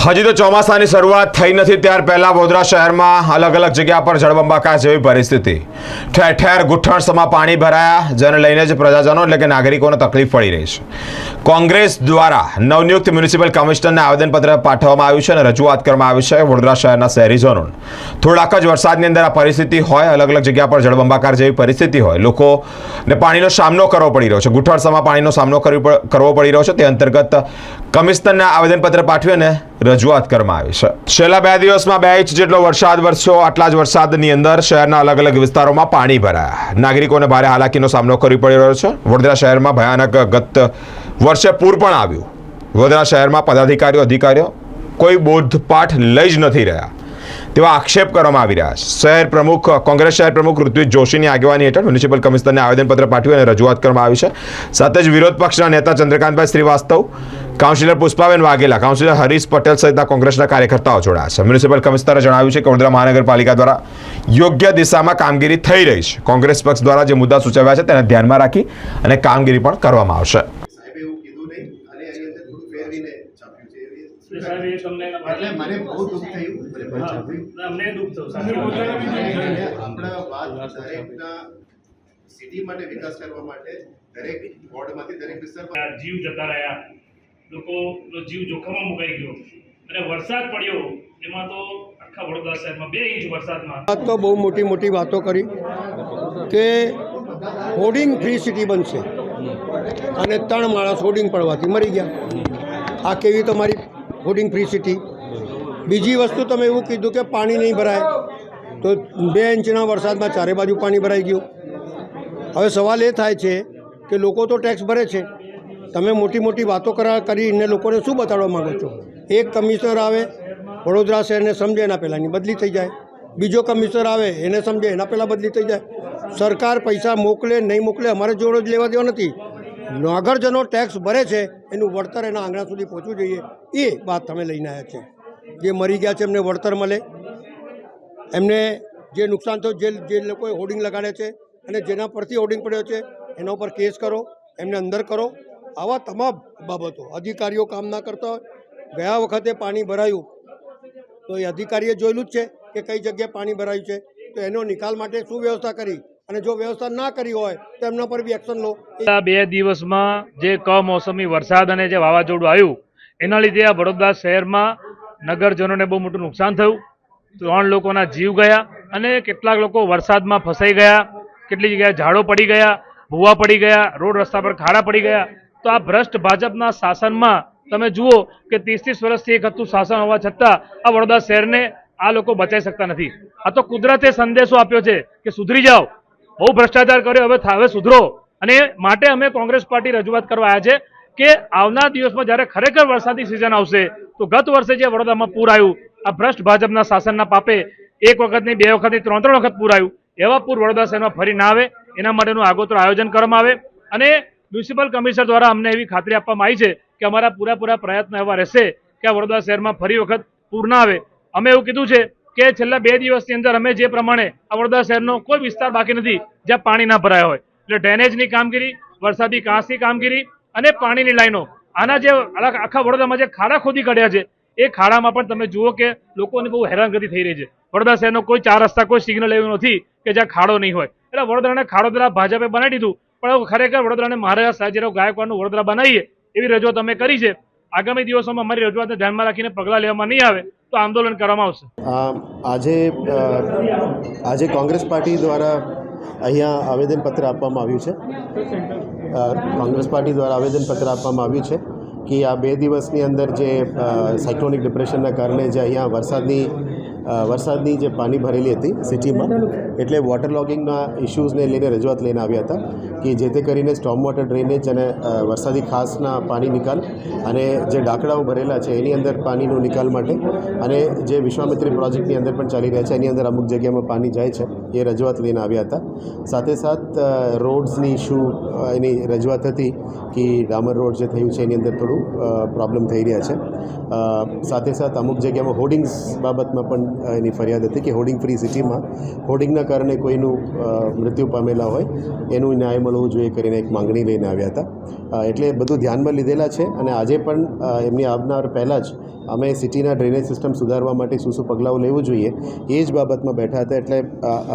હજી તો ચોમાસાની શરૂઆત થઈ નથી, ત્યાર પહેલા વડોદરા શહેરમાં અલગ અલગ જગ્યા પર જળબંબાકાર જેવી પરિસ્થિતિ. ઠેર ઠેર ગુઠ્ઠણસમાં પાણી ભરાયા, જેને લઈને જ પ્રજાજનો એટલે કે નાગરિકોને તકલીફ પડી રહી છે. કોંગ્રેસ દ્વારા નવનિયુક્ત મ્યુનિસિપલ કમિશનરને આવેદનપત્ર પાઠવવામાં આવ્યું છે અને રજૂઆત કરવામાં આવી છે વડોદરા શહેરના શહેરીજનોને. થોડાક જ વરસાદની અંદર આ પરિસ્થિતિ હોય, અલગ અલગ જગ્યા પર જળબંબાકાર જેવી પરિસ્થિતિ હોય, લોકોને પાણીનો સામનો કરવો પડી રહ્યો છે. ગુઠ્ઠણસમાં પાણીનો સામનો કરવો પડી રહ્યો છે. તે અંતર્ગત કમિશનરને આવેદનપત્ર પાઠવી અને રજૂઆત કરવામાં આવી છે. છેલ્લા બે દિવસમાં બે ઇંચ જેટલો વરસાદ વરસ્યો. આટલા જ વરસાદની અંદર શહેરના અલગ અલગ વિસ્તારોમાં પાણી ભરાયા. નાગરિકોને ભારે હાલાકીનો સામનો કરવો પડી રહ્યો છે. વડોદરા શહેરમાં ભયાનક ગત વર્ષે પૂર પણ આવ્યું. વડોદરા શહેરમાં પદાધિકારીઓ, અધિકારીઓ કોઈ બોધપાઠ લઈ જ નથી રહ્યા. તેવા આક્ષેપ કરવામાં આવી રહ્યા છે. શહેર પ્રમુખ, કોંગ્રેસ શહેર પ્રમુખ ઋત્વિક જોશીની આગેવાની હેઠળ મ્યુનિસિપલ કમિશનરને આવેદનપત્ર પાઠવી અને રજૂઆત કરવામાં આવી છે. સાથે જ વિરોધ પક્ષના નેતા ચંદ્રકાંતભાઈ શ્રીવાસ્તવ કાઉન્સિલર પુષ્પાબેન વાઘેલા કાઉન્સિલર હરીશ પટેલ સહિતના કોંગ્રેસના કાર્યકર્તાઓ જોડાયા છે. મ્યુનિસિપલ કમિશનરે જણાવ્યું છે કે વડોદરા મહાનગરપાલિકા દ્વારા યોગ્ય દિશામાં કામગીરી થઈ રહી છે. કોંગ્રેસ પક્ષ દ્વારા જે મુદ્દા સૂચવ્યા છે તેને ધ્યાનમાં રાખી અને કામગીરી પણ કરવામાં આવશે. સાહેબે એવું કીધું નહીં. અને એની અંદર થોડું ફેરવીને છાપ્યું છે. એવી એટલે સાહેબ એ તમને એટલે મને બહુ દુઃખ થયું. મને બહુ હા, છાપ્યું અમને દુઃખ થયું સાહેબ. અને આપણા વાત દરેકના સિટી માટે વિકાસ કરવા માટે દરેક વોર્ડમાંથી દરેક વિસ્તારમાં જીવ જતા રહ્યા. લોકોનો જીવ જોખમમાં મુકાઈ ગયો. અને વરસાદ પડ્યો, એમાં તો આખા વડોદરા શહેરમાં બે ઇંચ વરસાદમાં. તો બહુ મોટી મોટી વાતો કરી કે હોર્ડિંગ ફ્રી સિટી બનશે. અને ત્રણ માણસ હોર્ડિંગ પડવાથી મરી ગયા. આ કેવી તમારી હોર્ડિંગ ફ્રી સિટી? બીજી વસ્તુ તમે એવું કીધું કે પાણી નહીં ભરાય. તો બે ઇંચના વરસાદમાં ચારે બાજુ પાણી ભરાઈ ગયું. હવે સવાલ એ થાય છે કે લોકો તો ટેક્સ ભરે છે. તમે મોટી મોટી વાતો કરા કરીને લોકોને શું બતાડવા માગો છો? એક કમિશનર આવે, વડોદરા શહેરને સમજે એના પહેલાંની બદલી થઈ જાય. બીજો કમિશનર આવે, એને સમજે, એના પહેલાં બદલી થઈ જાય. સરકાર પૈસા મોકલે, નહીં મોકલે, અમારે જોડે જ લેવા દેવા નથી. નાગરજનો ટેક્સ ભરે છે, એનું વળતર એના આંગણા સુધી પહોંચવું જોઈએ. એ વાત તમે લઈને આવ્યા છે જે મરી ગયા છે, એમને વળતર મળે. એમને જે નુકસાન થયું, જે જે લોકોએ હોર્ડિંગ લગાડે છે, અને જેના પરથી હોર્ડિંગ પડ્યો છે, એના ઉપર કેસ કરો, એમને અંદર કરો. આવા તમામ બાબતો. અધિકારીઓ કામ ના કરતા હોય. ગયા વખતે પાણી ભરાયું. તો એ અધિકારીએ જોયેલું જ છે કે કઈ જગ્યાએ પાણી ભરાયું છે. તો એનો નિકાલ માટે શું વ્યવસ્થા કરી? અને જો વ્યવસ્થા ના કરી હોય, તો એમના પર બી એક્શન લો. બે દિવસમાં જે કમોસમી વરસાદ અને જે વાવાઝોડું આવ્યું, એના લીધે આ વડોદરા શહેરમાં નગરજનોને બહુ મોટું નુકસાન થયું. ત્રણ લોકોના જીવ ગયા અને કેટલાક લોકો વરસાદમાં ફસાઈ ગયા. કેટલી જગ્યાએ ઝાડો પડી ગયા, ભૂવા પડી ગયા, રોડ રસ્તા પર ખાડા પડી ગયા. તો આ ભ્રષ્ટ ભાજપના શાસનમાં તમે જુઓ કે ત્રીસ ત્રીસ વર્ષથી એક હતું શાસન હોવા છતાં આ વડોદરા શહેરને આ લોકો બચાવી શકતા નથી. આ તો કુદરતે સંદેશો આપ્યો છે કે સુધરી જાઓ. બહુ ભ્રષ્ટાચાર કર્યો, હવે હવે સુધરો. અને માટે અમે કોંગ્રેસ પાર્ટી રજૂઆત કરવા આવ્યા છે કે આવનાર દિવસમાં જ્યારે ખરેખર વરસાદની સિઝન આવશે, તો ગત વર્ષે જે વડોદરામાં પૂર આવ્યું, આ ભ્રષ્ટ ભાજપના શાસનના પાપે એક વખતની, બે વખતની ત્રણ ત્રણ વખત પૂર આવ્યું. એવા પૂર વડોદરા શહેરમાં ફરી ના આવે. એના માટેનું આગોતરું આયોજન કરવામાં આવે. અને મ્યુનિસિપલ કમિશનર દ્વારા અમને એવી ખાતરી આપવામાં આવી છે કે અમારા પૂરેપૂરા પ્રયત્ન એવા રહેશે કે વડોદરા શહેરમાં ફરી વખત પૂર ના આવે. અમે એવું કીધું છે કે છેલ્લા બે દિવસની અંદર અમે જે પ્રમાણે આ વડોદરા શહેરનો કોઈ વિસ્તાર બાકી નથી, જ્યાં પાણી ના ભરાયા હોય. એટલે ડ્રેનેજની કામગીરી, વરસાદી કાંસની કામગીરી અને પાણીની લાઈનો. આના જે આખા વડોદરામાં જે ખાડા ખોદી કાઢ્યા છે, એ ખાડામાં પણ તમે જુઓ કે લોકોની બહુ હેરાનગતિ થઈ રહી છે. વડોદરા શહેરનો કોઈ ચાર રસ્તા, કોઈ સિગ્નલ એવું નથી કે જ્યાં ખાડો નહીં હોય. એટલે વડોદરાને ખાડોદરા ભાજપે બનાવી દીધું. પણ ખરેખર વડોદરાને મહારાજા સાજીરાવ ગાયકવાડનું વડોદરા બનાવીએ એવી રજૂઆત અમે કરી છે. આગામી દિવસોમાં અમારી રજૂઆતને ધ્યાનમાં રાખીને પગલાં લેવામાં નહીં આવે તો આંદોલન કરવામાં આવશે. આજે આજે કોંગ્રેસ પાર્ટી દ્વારા અહીંયા આવેદનપત્ર આપવામાં આવ્યું છે. કોંગ્રેસ પાર્ટી દ્વારા આવેદનપત્ર આપવામાં આવ્યું છે કે આ બે દિવસની અંદર જે સાયક્લોનિક ડિપ્રેશનના કારણે જે અહીંયા વરસાદની વરસાદની જે પાણી ભરેલી હતી સિટીમાં, એટલે વોટર લોગિંગના ઇશ્યુઝને લઈને રજૂઆત લઈને આવ્યા હતા કે જેથી કરીને સ્ટોમ વોટર ડ્રેનેજ અને વરસાદી ખાસના પાણી નિકાલ અને જે ડાકડાઓ ભરેલા છે એની અંદર પાણીનો નિકાલ માટે અને જે વિશ્વામિત્રી પ્રોજેક્ટની અંદર પણ ચાલી રહ્યા છે, એની અંદર અમુક જગ્યામાં પાણી જાય છે એ રજૂઆત લઈને આવ્યા હતા. સાથે સાથ રોડ્સની ઇશ્યુ એની રજૂઆત હતી કે ડામર રોડ જે થયું છે એની અંદર થોડું પ્રોબ્લેમ થઈ રહ્યા છે. સાથે સાથ અમુક જગ્યામાં હોર્ડિંગ્સ બાબતમાં પણ એની ફરિયાદ હતી કે હોર્ડિંગ ફ્રી સિટીમાં હોર્ડિંગના કારણે કોઈનું મૃત્યુ પામેલા હોય, એનું ન્યાય મળવું જોઈએ કરીને એક માંગણી લઈને આવ્યા હતા. એટલે બધું ધ્યાનમાં લીધેલા છે અને આજે પણ એમની આવનાર પહેલાં જ અમે સિટીના ડ્રેનેજ સિસ્ટમ સુધારવા માટે શું શું પગલાઓ લેવું જોઈએ એ જ બાબતમાં બેઠા હતા. એટલે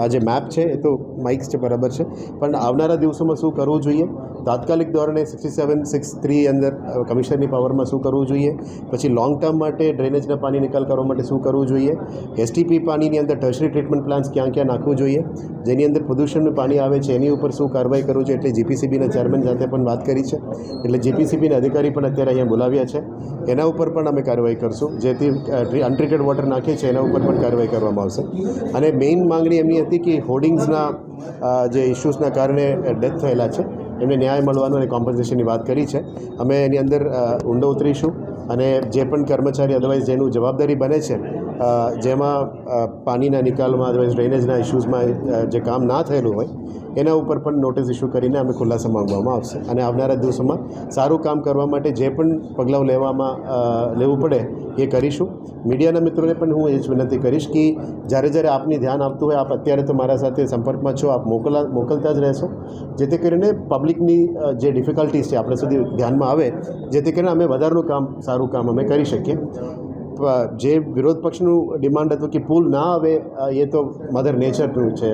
આ જે મેપ છે એ તો માઇક્સ છે, બરાબર છે. પણ આવનારા દિવસોમાં શું કરવું જોઈએ? તાત્કાલિક ધોરણે સિક્સટી સેવન સિક્સ થ્રી અંદર કમિશનની પાવરમાં શું કરવું જોઈએ? પછી લોંગ ટર્મ માટે ડ્રેનેજના પાણી નિકાલ કરવા માટે શું કરવું જોઈએ? એસટીપી પાણીની અંદર ટર્શરી ટ્રીટમેન્ટ પ્લાન્ટ્સ ક્યાં ક્યાં નાખવું જોઈએ? જેની અંદર પ્રદૂષણનું પાણી આવે છે, એની ઉપર શું કાર્યવાહી કરવું છે એટલે જીપીસીબીના ચેરમેન સાથે પણ વાત કરી છે. એટલે જીપીસીબીના અધિકારી પણ અત્યારે અહીંયા બોલાવ્યા છે. એના ઉપર પણ અમે કાર્યવાહી કરશું. જેથી અનટ્રીટેડ વોટર નાખે છે એના ઉપર પણ કાર્યવાહી કરવામાં આવશે. અને મેઇન માંગણી એમની હતી કે હોર્ડિંગ્સના જે ઇસ્યુઝના કારણે ડેથ થયેલા છે. એમને ન્યાય મળવાનો અને કોમ્પન્સેશનની વાત કરી છે. અમે એની અંદર ઊંડો ઉતરીશું અને જે પણ કર્મચારી અદરવાઇઝ જેનું જવાબદારી બને છે જેમાં પાણીના નિકાલમાં અદરવાઇઝ ડ્રેનેજના ઇસ્યુઝમાં જે કામ ના થયેલું હોય, એના ઉપર પણ નોટિસ ઇસ્યુ કરીને અમે ખુલાસા માંગવામાં આવશે. અને આવનારા દિવસોમાં સારું કામ કરવા માટે જે પણ પગલાઓ લેવામાં લેવું પડે, એ કરીશું. મીડિયાના મિત્રોને પણ હું એ જ વિનંતી કરીશ કે જ્યારે જ્યારે આપની ધ્યાન આપતું હોય, આપ અત્યારે તો મારા સાથે સંપર્કમાં છો, આપ મોકલા, મોકલતા જ રહેશો. જેથી કરીને પબ્લિકની જે ડિફિકલ્ટીઝ છે, આપણે સુધી ધ્યાનમાં આવે, જેથી કરીને અમે વધારનું કામ, સારું કામ અમે કરી શકીએ. જે વિરોધ પક્ષનું ડિમાન્ડ હતું કે પુલ ના આવે એ તો મધર નેચરનું છે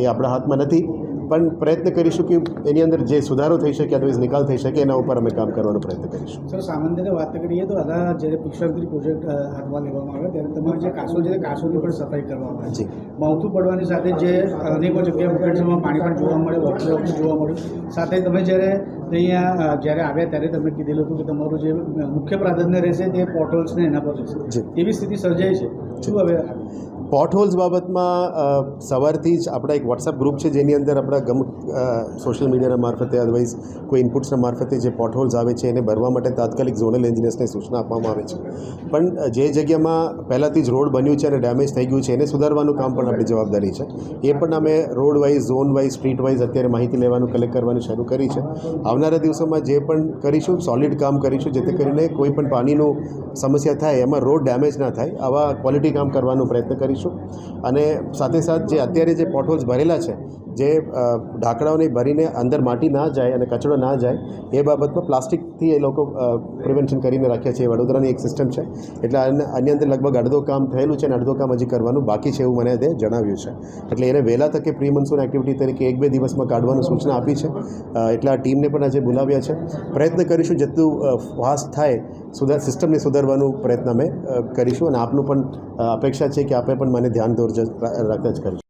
એ આપણા હાથમાં નથી. પણ પ્રયત્ન કરીશું કે એની અંદર જે સુધારો થઈ શકે અદરવાઇઝ નિકાલ થઈ શકે એના ઉપર અમે કામ કરવાનો પ્રયત્ન કરીશું. સર સામાન્ય વાત કરીએ તો આના જ્યારે પુષ્કરગીરી પ્રોજેક્ટ હાથમાં લેવામાં આવે ત્યારે તમારે જે કાસો છે કાસોની પણ સફાઈ કરવામાં આવે. છે માવતું પડવાની સાથે જે અનેકો જગ્યાએ મુકેશમાં પાણી પણ જોવા મળે વોટર પણ જોવા મળ્યું સાથે તમે જ્યારે અહીંયા જ્યારે આવ્યા ત્યારે તમે કીધેલું હતું કે તમારું જે મુખ્ય પ્રાધાન્ય રહેશે તે પોર્ટલ્સને એના પર રહેશે. એવી સ્થિતિ સર્જાઈ છે. શું હવે? પોટ હોલ્સ બાબતમાં સવારથી જ આપણા એક વોટ્સઅપ ગ્રુપ છે, જેની અંદર આપણા ગમ સોશિયલ મીડિયાના મારફતે અદરવાઇઝ કોઈ ઇનપુટ્સના મારફતે જે પોટહોલ્સ આવે છે, એને ભરવા માટે તાત્કાલિક ઝોનલ એન્જિનિયર્સને સૂચના આપવામાં આવે છે. પણ જે જગ્યામાં પહેલાંથી જ રોડ બન્યું છે અને ડેમેજ થઈ ગયું છે, એને સુધારવાનું કામ પણ આપણી જવાબદારી છે. એ પણ અમે road wise zone wise street wise અત્યારે માહિતી લેવાનું કલેક્ટ કરવાનું શરૂ કરી છે. આવનારા દિવસોમાં જે પણ કરીશું સોલિડ કામ કરીશું, જેથી કરીને કોઈ પણ પાણીનું સમસ્યા થાય, એમાં રોડ ડેમેજ ના થાય, આવા ક્વોલિટી કામ કરવાનો પ્રયત્ન કરીશું. અને સાથે સાથ જે અત્યારે જે પોટહોલ્સ ભરેલા છે, જે ઢાંકડાઓને ભરીને અંદર માટી ના જાય અને કચરો ના જાય, એ બાબતમાં પ્લાસ્ટિકથી એ લોકો પ્રિવેન્શન કરીને રાખ્યા છે. એ વડોદરાની એક સિસ્ટમ છે. એટલે આને- અંદર લગભગ અડધો કામ થયેલું છે અને અડધો કામ હજી કરવાનું બાકી છે એવું મને તે જણાવ્યું છે. એટલે એને વહેલા તકે પ્રી મનસૂન એક્ટિવિટી તરીકે એક બે દિવસમાં કાઢવાની સૂચના આપી છે. એટલે આ ટીમને પણ આજે બોલાવ્યા છે. પ્રયત્ન કરીશું જેટલું ફાસ્ટ થાય સુધાર સિસ્ટમને સુધારવાનું પ્રયત્ન અમે કરીશું. અને આપનું પણ અપેક્ષા છે કે આપે પણ મને ધ્યાન દોર રાખતા જ કરીશું